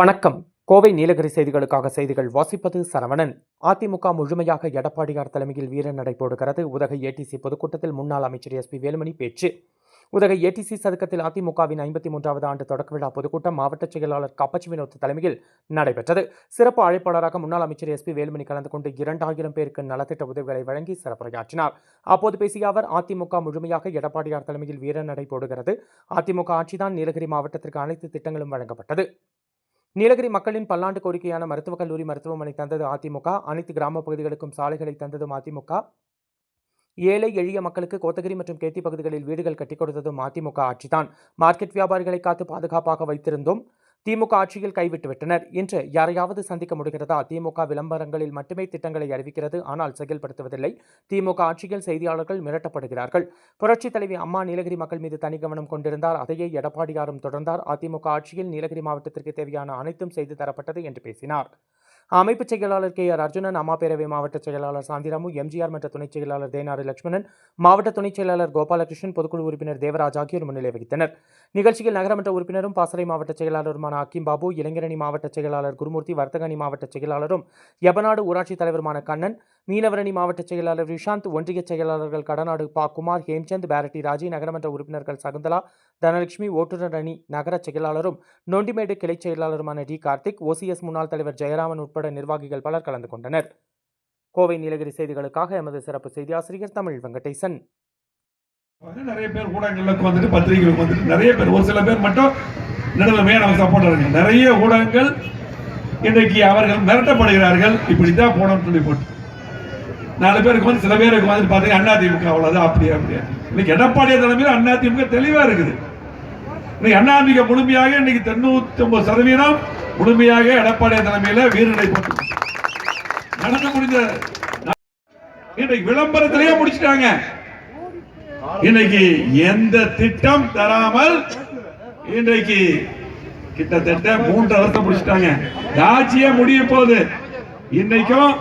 வணக்கம். கோவை நீலகிரி செய்திகளுக்காக செய்திகள் வாசிப்பது சரவணன். அதிமுக முழுமையாக எடப்பாடியார் தலைமையில் வீர நடை போடுகிறது. உதகை ஏடிசி பொதுக்கூட்டத்தில் முன்னாள் அமைச்சர் எஸ் பி வேலுமணி பேச்சு. உதகை ஏடிசி சதுக்கத்தில் அதிமுகவின் ஐம்பத்தி மூன்றாவது ஆண்டு தொடக்க விழா பொதுக்கூட்டம் மாவட்ட செயலாளர் கப்பச்சி வினோத் தலைமையில் நடைபெற்றது. சிறப்பு அழைப்பாளராக முன்னாள் அமைச்சர் எஸ் பி வேலுமணி கலந்து கொண்டு இரண்டாயிரம் பேருக்கு நலத்திட்ட உதவிகளை வழங்கி சிறப்புரையாற்றினார். அப்போது பேசிய அவர் அதிமுக முழுமையாக எடப்பாடியார் தலைமையில் வீர நடை போடுகிறது. அதிமுக ஆட்சிதான் நீலகிரி மாவட்டத்திற்கு அனைத்து திட்டங்களும் வழங்கப்பட்டது. நீலகிரி மக்களின் பல்லாண்டு கோரிக்கையான மருத்துவக் கல்லூரி மருத்துவமனை தந்தது அதிமுக. அனைத்து கிராம பகுதிகளுக்கும் சாலைகளை தந்ததும் அதிமுக. ஏழை எளிய மக்களுக்கு கோத்தகிரி மற்றும் கேத்தி பகுதிகளில் வீடுகள் கட்டிக் கொடுத்ததும் அதிமுக ஆட்சிதான். மார்க்கெட் வியாபாரிகளை காத்து பாதுகாப்பாக வைத்திருந்தோம். திமுக ஆட்சியில் கைவிட்டுவிட்டனர். இன்று யாரையாவது சந்திக்க முடிகிறதா? திமுக விளம்பரங்களில் மட்டுமே திட்டங்களை அறிவிக்கிறது. ஆனால் செயல்படுத்துவதில்லை. திமுக ஆட்சியில் செய்தியாளர்கள் மிரட்டப்படுகிறார்கள். புரட்சித் தலைவி அம்மா நீலகிரி மக்கள் மீது தனி கவனம் கொண்டிருந்தார். அதையே எடப்பாடியாரும் தொடர்ந்தார். அதிமுக ஆட்சியில் நீலகிரி மாவட்டத்திற்கு தேவையான அனைத்தும் செய்து தரப்பட்டது என்று பேசினார். அமைப்பு செயலாளர் கே. ஆர். அர்ஜுனன் அம்மாப்பேரவை மாவட்ட செயலாளர் சாந்திராமு எம்ஜிஆர் மன்ற துணைச் செயலாளர் தேனாறு லட்சுமணன் மாவட்ட துணைச் செயலாளர் கோபாலகிருஷ்ணன் பொதுக்குழு உறுப்பினர் தேவராஜ் ஆகியோர் முன்னிலை வகித்தனர். நிகழ்ச்சியில் நகரமன்ற உறுப்பினரும் பாசறை மாவட்ட செயலாளருமான அக்கிம் பாபு இளைஞரணி மாவட்ட செயலாளர் குருமூர்த்தி வர்த்தக அணி மாவட்ட செயலாளரும் எபநாடு ஊராட்சி தலைவருமான கண்ணன் மீனவரணி மாவட்ட செயலாளர் விஷாந்த் ஒன்றிய செயலாளர்கள் கடநாடு பா குமார் ஹேம்சந்த் பேரட்டி ராஜி நகரமன்ற உறுப்பினர்கள் சகுந்தலா தனலட்சுமி ஓட்டுநர் அணி நகர செயலாளரும் நொண்டிமேடு கிளைச் செயலாளருமான டி. கார்த்திக் ஓசிஎஸ் முன்னாள் தலைவர் ஜெயராமன் உட்பட நிர்வாகிகள் பலர் கலந்து கொண்டனர். கோவை நீலகிரி செய்திகளுக்காக எமது சிறப்பு செய்தி ஆசிரியர் தமிழ் வெங்கடேசன். வந்து நிறைய பேர் ஊடகங்களுக்கு வந்துட்டு பத்திரிகைகளுக்கு வந்துட்டு நிறைய பேர் ஒரு சில பேர் மட்டும் நடுநிலைமையா நமக்கு சப்போர்ட் நிறைய ஊடகங்கள் இன்றைக்கு அவர்கள் மிரட்டப்படுகிறார்கள். இப்படித்தான் போனோம்னு சொல்லி போட்டு நாலு பேருக்கு வந்து சில பேருக்கு வந்து பார்த்தீங்கன்னா அதிமுக அவ்வளவுதான் அப்படியே அப்படியா இன்னைக்கு எடப்பாடியார் தலைமையில் அதிமுக தெளிவா இருக்குது. இன்னைக்கு அண்ணாதிமுக முழுமையாக இன்னைக்கு தொண்ணூத்தி ஒன்பது சதவீதம் முழுமையாக எடப்பாடிய தலைமையில வீரநடை போட்டு நடந்து முடிஞ்ச இன்னைக்கு விளம்பரத்திலேயே முடிச்சிட்டாங்க. இன்னைக்கு எந்த திட்டம் தராமல் இன்றைக்கு கிட்டத்தட்ட மூன்று வருஷம் முடிச்சிட்டாங்க. ஆட்சியே முடிய போகுது. இன்னைக்கும்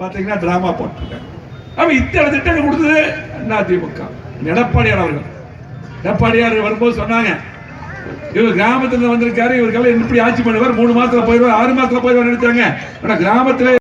பாத்தீங்கன்னா டிராமா போட்டிருக்காங்க அப்போ இத்தனை திட்டங்கள் கொடுத்தது அதிமுக எடப்பாடியார் அவர்கள் எடப்பாடியார் வரும்போது சொன்னாங்க இவர் கிராமத்துல வந்திருக்காரு இவருக்கெல்லாம் இப்படி ஆட்சி பண்ணுவார் மூணு மாசத்துல போயிடுவார் ஆறு மாசத்துல போயிடுவார் நினைச்சாங்க. ஆனா கிராமத்துல